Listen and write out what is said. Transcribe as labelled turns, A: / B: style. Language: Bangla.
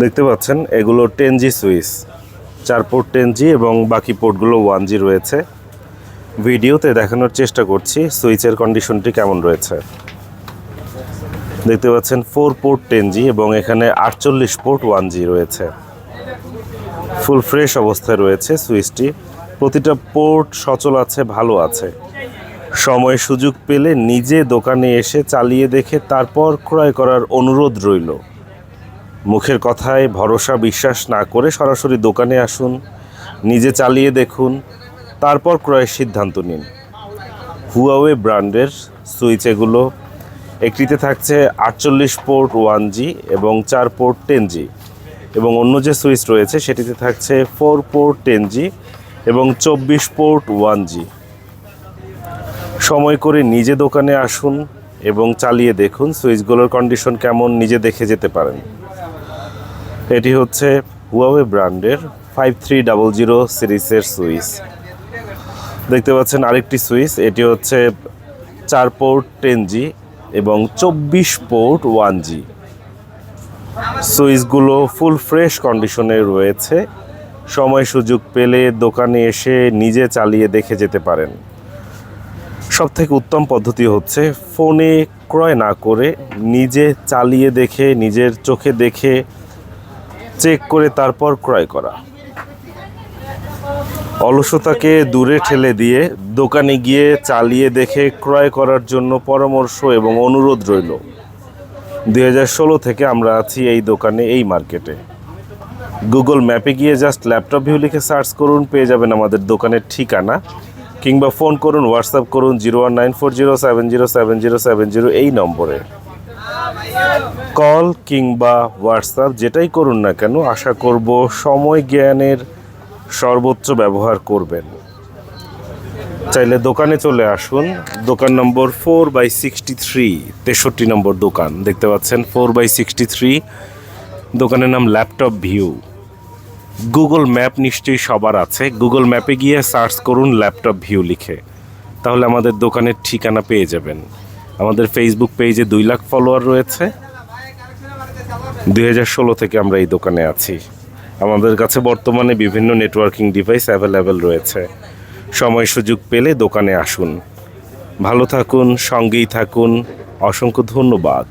A: দেখতে পাচ্ছেন, এগুলো টেন জি সুইচ। চার পোর্ট টেন জি এবং বাকি পোর্টগুলো ওয়ান জি রয়েছে। ভিডিওতে দেখানোর চেষ্টা করছি, সুইচের কন্ডিশনটি কেমন রয়েছে। দেখতে পাচ্ছেন ফোর পোর্ট টেন জি এবং এখানে আটচল্লিশ পোর্ট ওয়ান জি রয়েছে। ফুল ফ্রেশ অবস্থায় রয়েছে সুইচটি। প্রতিটা পোর্ট সচল আছে, ভালো আছে। সময় সুযোগ পেলে নিজে দোকানে এসে চালিয়ে দেখে তারপর ক্রয় করার অনুরোধ রইল। মুখের কথায় ভরসা বিশ্বাস না করে সরাসরি দোকানে আসুন, নিজে চালিয়ে দেখুন, তারপর ক্রয়ের সিদ্ধান্ত নিন। হুয়াওয়ে ব্র্যান্ডের সুইচ এগুলো, একটিতে থাকছে আটচল্লিশ পোর্ট ওয়ান জি এবং চার পোর্ট টেন জি এবং অন্য যে সুইচ রয়েছে সেটিতে থাকছে ফোর পোর্ট টেন জি এবং চব্বিশ পোর্ট ওয়ান জি। সময় করে নিজে দোকানে আসুন এবং চালিয়ে দেখুন সুইচগুলোর কন্ডিশন কেমন, নিজে দেখে যেতে পারেন। এটি হচ্ছে হুয়াওয়ে ব্র্যান্ডের ফাইভ থ্রি ডাবল জিরো সিরিজের সুইচ। দেখতে পাচ্ছেন আরেকটি সুইচ, এটি হচ্ছে চার পোর্ট টেন জি এবং চব্বিশ পোর্ট ওয়ান জি সুইচগুলো ফুল ফ্রেশ কন্ডিশনে রয়েছে। সময় সুযোগ পেলে দোকানে এসে নিজে চালিয়ে দেখে যেতে পারেন। সব থেকে উত্তম পদ্ধতি হচ্ছে ফোনে ক্রয় না করে নিজে চালিয়ে দেখে, নিজের চোখে দেখে চেক করে তারপর ক্রয় করা। অলসতাকে দূরে ঠেলে দিয়ে দোকানে গিয়ে চালিয়ে দেখে ক্রয় করার জন্য পরামর্শ এবং অনুরোধ রইল। দু হাজার ষোলো থেকে আমরা আছি এই দোকানে, এই মার্কেটে। গুগল ম্যাপে গিয়ে জাস্ট ল্যাপটপ ভিউ লিখে সার্চ করুন, পেয়ে যাবেন আমাদের দোকানের ঠিকানা। কিংবা ফোন করুন, হোয়াটসঅ্যাপ করুন, zero one nine four zero seven zero seven zero seven zero এই নম্বরে। কল কিংবা হোয়াটসঅ্যাপ যেটাই করুন না কেন, আশা করব সময় জ্ঞানের সর্বোচ্চ ব্যবহার করবেন। চাইলে দোকানে চলে আসুন। দোকান নম্বর ফোর বাই সিক্সটি থ্রি, তেষট্টি নম্বর দোকান। দেখতে পাচ্ছেন ফোর বাই সিক্সটি থ্রি, দোকানের নাম ল্যাপটপ ভিউ। গুগল ম্যাপ নিশ্চয়ই সবার আছে। গুগল ম্যাপে গিয়ে সার্চ করুন ল্যাপটপ ভিউ লিখে। তাহলে আমাদের দোকানের ঠিকানা পেয়ে যাবেন। আমাদের ফেসবুক পেজে দুই লাখ ফলোয়ার রয়েছে। দুই হাজার ষোলো থেকে আমরা এই দোকানে আছি। আমাদের কাছে বর্তমানে বিভিন্ন নেটওয়ার্কিং ডিভাইস অ্যাভেলেবেল রয়েছে। সময় সুযোগ পেলে দোকানে আসুন। ভালো থাকুন, সঙ্গেই থাকুন। অসংখ্য ধন্যবাদ।